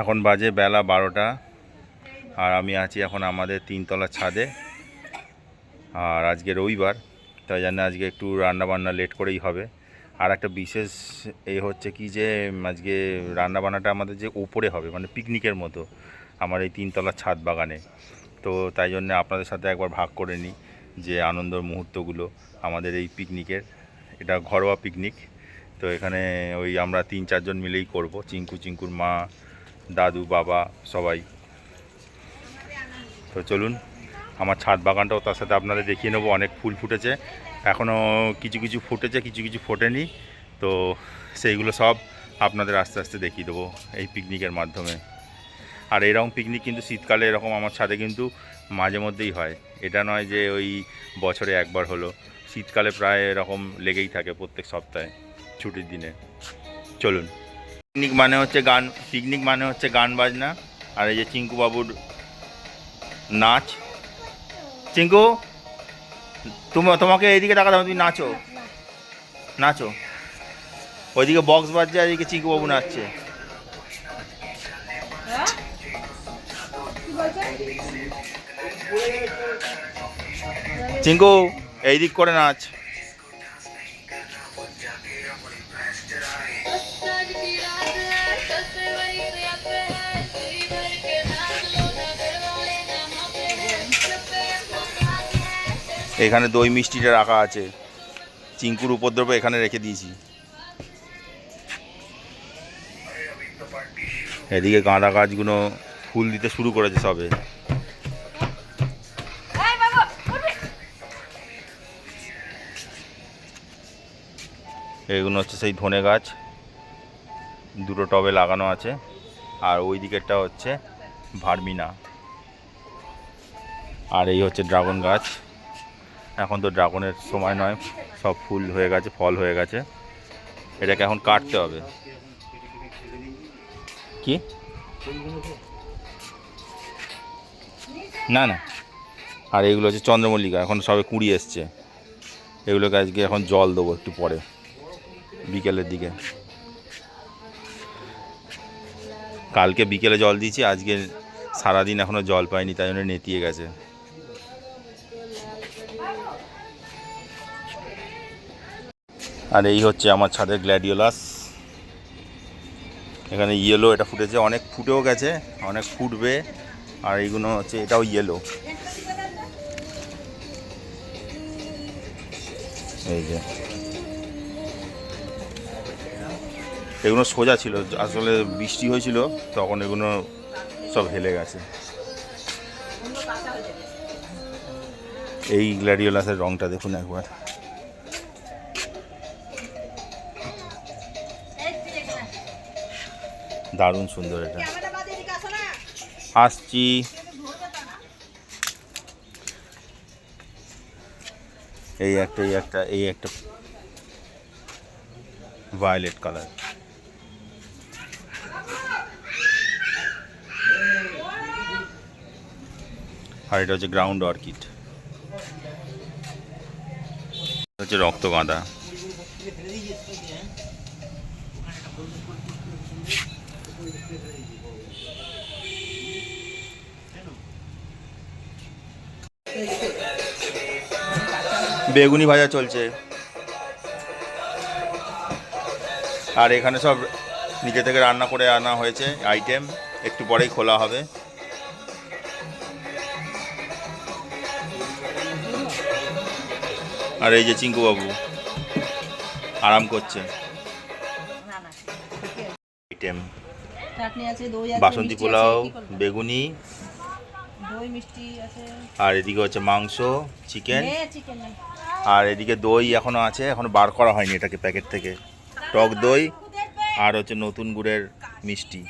এখন বাজে বেলা বারোটা। আর আমি আছি এখন আমাদের তিনতলার ছাদে। আর আজকে রবিবার, তাই জন্য আজকে একটু রান্নাবান্না লেট করেই হবে। আর একটা বিশেষ এই হচ্ছে কি যে, আজকে রান্নাবান্নাটা আমাদের যে ওপরে হবে মানে পিকনিকের মতো, আমার এই তিনতলার ছাদ বাগানে। তো তাই জন্য আপনাদের সাথে একবার ভাগ করে নিই যে আনন্দর মুহূর্তগুলো আমাদের এই পিকনিকের এটা ঘরোয়া পিকনিক তো এখানে ওই আমরা তিন চারজন মিলেই করব চিঙ্কু চিঙ্কুর মা দাদু, বাবা, সবাই। তো চলুন, আমার ছাদ বাগানটাও তার সাথে আপনাদের দেখিয়ে নেব, অনেক ফুল ফুটেছে। এখনও কিছু কিছু ফুটেছে, কিছু কিছু ফোটেনি। তো সেইগুলো সব আপনাদের আস্তে আস্তে দেখিয়ে দেবো এই পিকনিকের মাধ্যমে। আর এরকম পিকনিক কিন্তু শীতকালে এরকম আমার ছাদে কিন্তু মাঝে মধ্যেই হয়। এটা নয় যে ওই বছরে একবার হলো। শীতকালে প্রায় এরকম লেগেই থাকে প্রত্যেক সপ্তাহে, ছুটির দিনে। চলুন। পিকনিক মানে হচ্ছে গান পিকনিক মানে হচ্ছে গান বাজনা, আর এই যে চিঙ্কু বাবুর নাচ। চিঙ্কু, তুমি তোমাকে এইদিকে টাকা দাও, তুমি নাচো। নাচো। ওইদিকে বক্স বাজছে আর এদিকে চিঙ্কু বাবু নাচছে। চিঙ্কু এই দিক করে নাচ। এখানে দই মিষ্টিটা রাখা আছে। চিঙ্কুর উপদ্রব এখানে রেখে দিয়েছি। এদিকে গাঁদা গাছগুলো ফুল দিতে শুরু করেছে সবে। এগুলো হচ্ছে সেই ধনে গাছ। দুটো টবে লাগানো আছে। আর ওই দিকেরটা হচ্ছে ভার্মিনা। আর এই হচ্ছে ড্রাগন গাছ। এখন তো ড্রাগনের সময় নয়, সব ফুল হয়ে গেছে, ফল হয়ে গেছে। এটাকে এখন কাটতে হবে। কি? না না। আর এগুলো হচ্ছে চন্দ্রমল্লিকা, এখন সবে কুড়ি এসছে। এগুলোকে আজকে এখন জল দেবো একটু পরে, বিকেলের দিকে। কালকে বিকেলে জল দিয়েছি, আজকে সারাদিন এখনও জল পাইনি, তাই জন্য নেতিয়ে গেছে। আর এই হচ্ছে আমার ছাদের গ্ল্যাডিওলাস। এখানে ইয়েলো এটা ফুটেছে, অনেক ফুটেও গেছে, অনেক ফুটবে। আর এইগুলো হচ্ছে, এটাও ইয়েলো এই যে। এগুলো সোজা ছিল, আসলে বৃষ্টি হয়েছিল, তখন এগুলো সব হেলে গেছে। এই গ্ল্যাডিওলাসের রংটা দেখুন একবার। দারুণ সুন্দর এটা। আসছি। এই একটা এই একটা এই একটা ভায়োলেট কালার আর এটা হচ্ছে গ্রাউন্ড অর্কিড হচ্ছে রক্তগাঁদা। বেগুনি ভাজা চলছে। আর এখানে সব নিজে থেকে রান্না করে আনা হয়েছে আইটেম। একটু পরেই খোলা হবে। আর এই যে চিঙ্কু বাবু আরাম করছে। আইটেম। বাসন্তী পোলাও? বেগুনি দই মিষ্টি আছে। আর এদিকে হচ্ছে মাংস চিকেন। আর এদিকে দই এখনও আছে এখনও বার করা হয়নি এটাকে প্যাকেট থেকে। টক দই আর হচ্ছে নতুন গুড়ের মিষ্টি।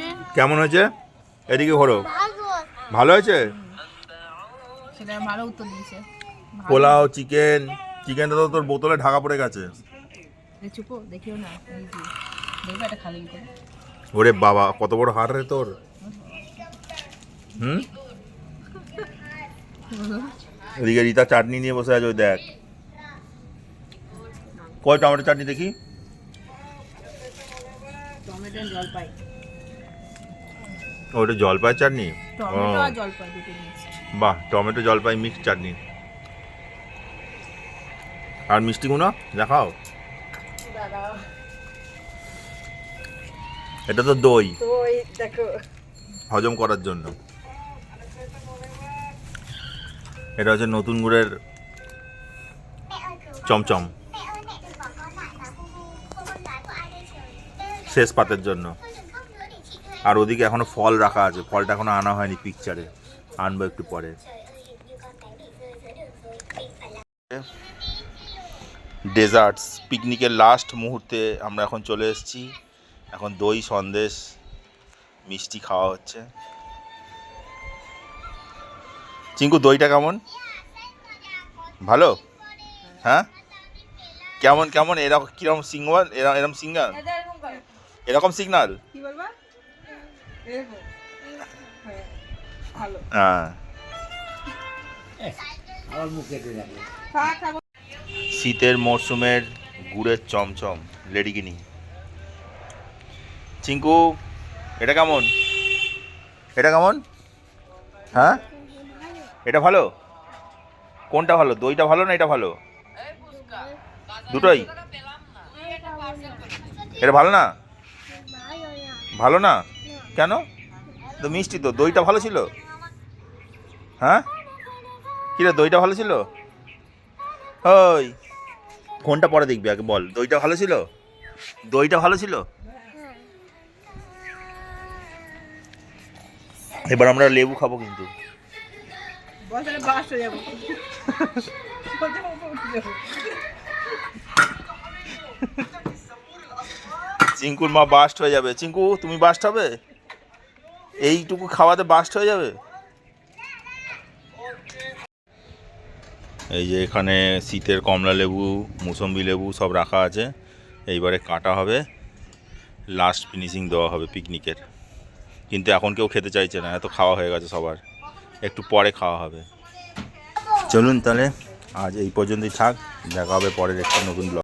নে। কেমন হয়েছে? এদিকে ঘোরো। ভালো হয়েছে। পোলাও চিকেন। চিকেনটা তো তোর বোতলে ঢাকা পড়ে গেছে। চুপো দেখিও না এই যে দেখবে এটা খালি করে ওরে বাবা কত বড় হাট রে তোর। হুম? এদিকে রীতা চাটনি নিয়ে বসে আছে ওই দেখ। কয় টমেটো চাটনি দেখি? জলপাই। ওটা জলপাই চাটনি? বাহ টমেটো জলপাই মিক্স চাটনি। আর মিষ্টি মিষ্টিগুলো দেখাও। এটা তো দই। এই দেখো। হজম করার জন্য। এটা হচ্ছে নতুন গুড়ের চমচম। শেষ পাতের জন্য। আর ওদিকে এখনও ফল রাখা আছে। ফলটা এখনও আনা হয়নি পিকচারে আনব একটু পরে। ডেজার্টস পিকনিকের লাস্ট মুহূর্তে আমরা এখন চলে এসেছি। এখন দই সন্দেশ মিষ্টি খাওয়া হচ্ছে। চিঙ্কু দইটা কেমন? ভালো? হ্যাঁ? কেমন কেমন? এরকম কীরকম সিঙ্গল এরকম সিঙ্গাল এরকম সিগনাল হ্যাঁ, শীতের মরশুমের গুড়ের চমচম লেডিগিনি চিঙ্কু, এটা কেমন? এটা কেমন? হ্যাঁ? এটা ভালো? কোনটা ভালো? দইটা ভালো না এটা ভালো? দুটোই? এটা ভালো না? ভালো না? কেন? তো মিষ্টি তো, দইটা ভালো ছিল? হ্যাঁ? কিরে, দইটা ভালো ছিল? ওই কোনটা পরে দেখবি আগে বল? দইটা ভালো ছিল? দইটা ভালো ছিল? এবার আমরা লেবু খাব কিন্তু। চিঙ্কুর মা বাস্ট হয়ে যাবে। চিঙ্কু তুমি বাস্ট হবে? এইটুকু খাওয়াতে বাস্ট হয়ে যাবে? এই যে এখানে শীতের কমলা লেবু, মুসম্বি লেবু সব রাখা আছে। এইবারে কাটা হবে। লাস্ট ফিনিশিং দেওয়া হবে পিকনিকের কিন্তু এখন কেউ খেতে চাইছে না, এত খাওয়া হয়ে গেছে সবার। একটু পরে খাওয়া হবে। চলুন তাহলে, আজ এই পর্যন্তই থাক। দেখা হবে পরের একটা নতুন ব্লগ